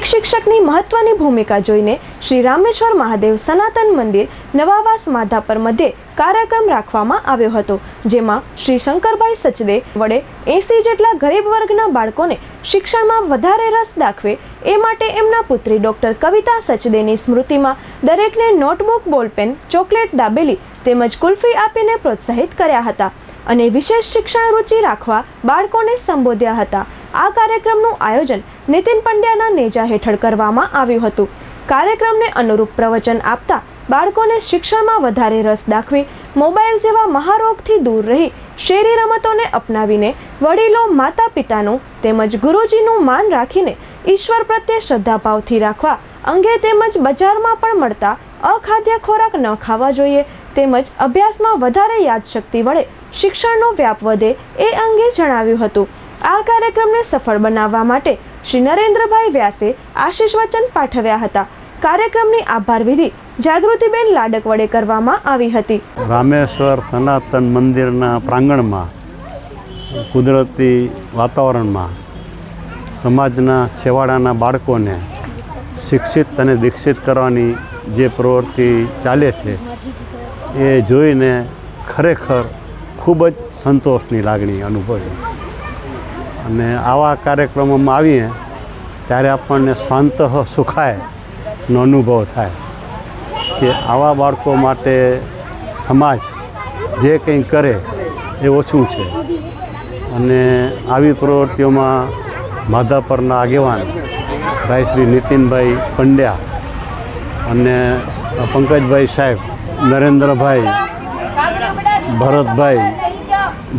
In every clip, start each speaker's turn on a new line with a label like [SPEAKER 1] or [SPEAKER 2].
[SPEAKER 1] એક શિક્ષકની મહત્વની ભૂમિકા જોઈને શ્રી રામેશ્વર મહાદેવ સનાતન મંદિર નવાવાસ માધાપર મધ્યે કાર્યક્રમ રાખવામાં આવ્યો હતો, જેમાં શ્રી શંકરભાઈ સચદે વડે એસી જેટલા ગરીબ વર્ગના બાળકોને શિક્ષણમાં વધારે રસ દાખવે એ માટે એમના પુત્રી ડોક્ટર કવિતા સચદેની સ્મૃતિમાં દરેકને નોટબુક, બોલપેન, ચોકલેટ દાબેલી તેમજ કુલ્ફી આપીને પ્રોત્સાહિત કર્યા હતા અને વિશેષ શિક્ષણ રુચિ રાખવા બાળકોને સંબોધ્યા હતા. આ કાર્યક્રમનું આયોજન નીતિન પંડ્યાના નેજા હેઠળ કરવામાં આવ્યું હતું. કાર્યક્રમને અનુરૂપ પ્રવચન આપતા બાળકોને શિક્ષણમાં વધારે રસ દાખવી, મોબાઈલ જેવા મહારોગથી દૂર રહી શેરી રમતોને અપનાવીને વડીલો માતા પિતાનું તેમજ ગુરુજીનું માન રાખીને ઈશ્વર પ્રત્યે શ્રદ્ધાભાવથી રાખવા અંગે તેમજ બજારમાં પણ મળતા અખાદ્ય ખોરાક ન ખાવા જોઈએ તેમજ અભ્યાસમાં વધારે યાદશક્તિ વડે શિક્ષણનો વ્યાપ વધે એ અંગે જણાવ્યું હતું. આ કાર્યક્રમને સફળ બનાવવા માટે શ્રી નરેન્દ્રભાઈ વ્યાસે આશીષ વચન પાઠવ્યા હતા. કાર્યક્રમની આભાર વિધિ જાગૃતિબેન લાડક વડે કરવામાં આવી હતી.
[SPEAKER 2] રામેશ્વર સનાતન મંદિરના પ્રાંગણમાં, કુદરતી વાતાવરણમાં, સમાજના છેવાડાના બાળકોને શિક્ષિત અને દીક્ષિત કરવાની જે પ્રવૃત્તિ ચાલે છે, એ જોઈને ખરેખર ખૂબ જ સંતોષની લાગણી અનુભવી. અને આવા કાર્યક્રમોમાં આવીએ, ત્યારે આપણને શાંત સુખાયનો અનુભવ થાય કે આવા બાળકો માટે સમાજ જે કંઈ કરે એ ઓછું છે. અને આવી પ્રવૃત્તિઓમાં માધાપરના આગેવાન ભાઈ શ્રી નીતિનભાઈ પંડ્યા અને પંકજભાઈ સાહેબ, નરેન્દ્રભાઈ, ભરતભાઈ,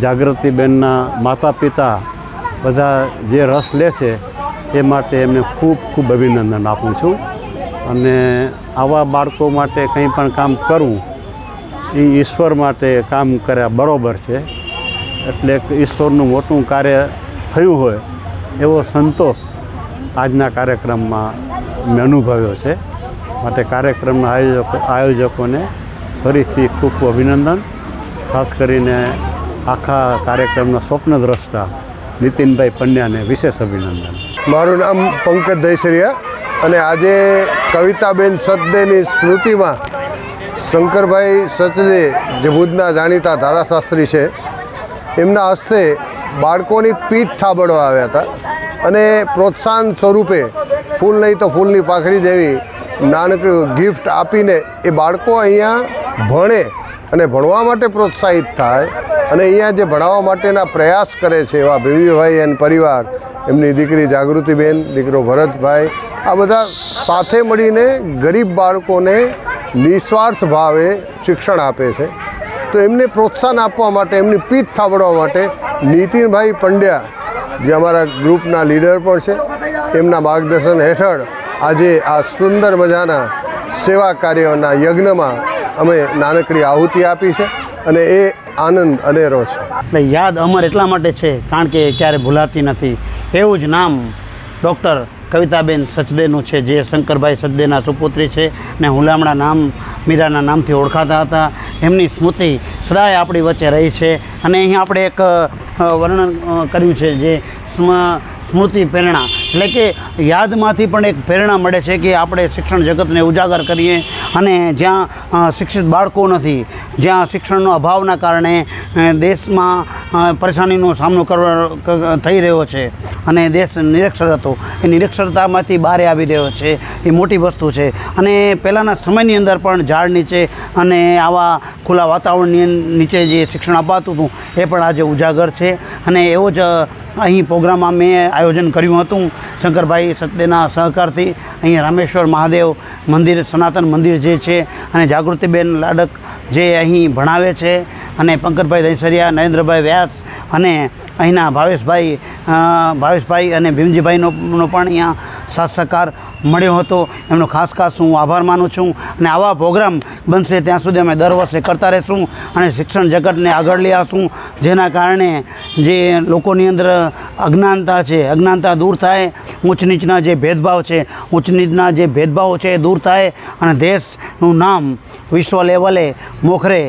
[SPEAKER 2] જાગૃતિબેનના માતા પિતા બધા જે રસ લે છે, એ માટે એમને ખૂબ ખૂબ અભિનંદન આપું છું. અને આવા બાળકો માટે કંઈ પણ કામ કરવું, એ ઈશ્વર માટે કામ કર્યા બરાબર છે. એટલે ઈશ્વરનું મોટું કાર્ય થયું હોય, એવો સંતોષ આજના કાર્યક્રમમાં મેં અનુભવ્યો છે. માટે કાર્યક્રમના આયોજકો, આયોજકોને ફરીથી ખૂબ અભિનંદન. ખાસ કરીને આખા કાર્યક્રમના સ્વપ્નદ્રષ્ટા નીતિનભાઈ પંડ્યાને વિશેષ અભિનંદન.
[SPEAKER 3] મારું નામ પંકજ દૈસરિયા અને આજે કવિતાબેન સચદેની સ્મૃતિમાં શંકરભાઈ સચદે જે ભુજના જાણીતા ધારાશાસ્ત્રી છે, એમના હસ્તે બાળકોની પીઠ થાબડવા આવ્યા હતા અને પ્રોત્સાહન સ્વરૂપે ફૂલ નહીં તો ફૂલની પાખડી દેવી નાનકડું ગિફ્ટ આપીને એ બાળકો અહીંયા ભણે અને ભણવા માટે પ્રોત્સાહિત થાય. અને અહીંયા જે ભણાવવા માટેના પ્રયાસ કરે છે એવા ભીવીભાઈ એન પરિવાર, એમની દીકરી જાગૃતિબેન, દીકરો ભરતભાઈ, આ બધા સાથે મળીને ગરીબ બાળકોને નિસ્વાર્થ ભાવે શિક્ષણ આપે છે. તો એમને પ્રોત્સાહન આપવા માટે, એમની પીઠ થાબડવા માટે નીતિનભાઈ પંડ્યા, જે અમારા ગ્રુપના લીડર પણ છે, એમના માર્ગદર્શન હેઠળ આજે આ સુંદર મજાના સેવા કાર્યોના યજ્ઞમાં અમે નાનકડી આહુતિ આપી છે. અને એ આનંદ અનેરો છે.
[SPEAKER 4] એટલે યાદ અમર એટલા માટે છે, કારણ કે ક્યારે ભૂલાતી નથી. એવું જ નામ ડૉક્ટર કવિતાબેન સચદેનું છે, જે શંકરભાઈ સચદેના સુપુત્રી છે ને હુલામણા નામ, મીરાના નામથી ઓળખાતા હતા. એમની સ્મૃતિ સદાય આપણી વચ્ચે રહી છે અને અહીં આપણે એક વર્ણન કર્યું છે, જે સ્મ- સ્મૃતિ પ્રેરણા. એટલે કે યાદમાંથી પણ એક પ્રેરણા મળે છે કે આપણે શિક્ષણ જગતને ઉજાગર કરીએ અને જ્યાં શિક્ષિત બાળકો નથી, જ્યાં શિક્ષણનો અભાવના કારણે દેશમાં પરેશાનીનો સામનો કરવા થઈ રહ્યો છે અને દેશ નિરક્ષર હતો. એ નિરક્ષરતામાંથી બહાર આવી રહ્યો છે. એ મોટી વસ્તુ છે. અને પહેલાંના સમયની અંદર પણ ઝાડ નીચે અને આવા ખુલ્લા વાતાવરણની નીચે જે શિક્ષણ અપાતું હતું, એ પણ આજે ઉજાગર છે. અને એવો જ અહીં પ્રોગ્રામમાં મેં આયોજન કર્યું હતું. શંકરભાઈ સત્યના સહકારથી અહીં રામેશ્વર મહાદેવ મંદિર, સનાતન મંદિર જે છે અને જાગૃતિબેન લાડક જે અહીં ભણાવે છે અને પંકજભાઈ દહીસરિયા, નરેન્દ્રભાઈ વ્યાસ અને અહીંના ભાવેશભાઈ ભાવેશભાઈ અને ભીમજીભાઈનો પણ અહીંયા સાથ સહકાર મળ્યો હતો. એમનો ખાસ ખાસ હું આભાર માનું છું અને આવા પ્રોગ્રામ બનશે ત્યાં સુધી અમે દર વર્ષે કરતા રહીશું અને શિક્ષણ જગતને આગળ લઈ આવશું જેના કારણે જે લોકોની અંદર અજ્ઞાનતા છે, અજ્ઞાનતા દૂર થાય ઊંચ નીચના જે ભેદભાવ છે ઊંચ નીચના જે ભેદભાવો છે એ દૂર થાય અને દેશનું નામ વિશ્વ લેવલે મોખરે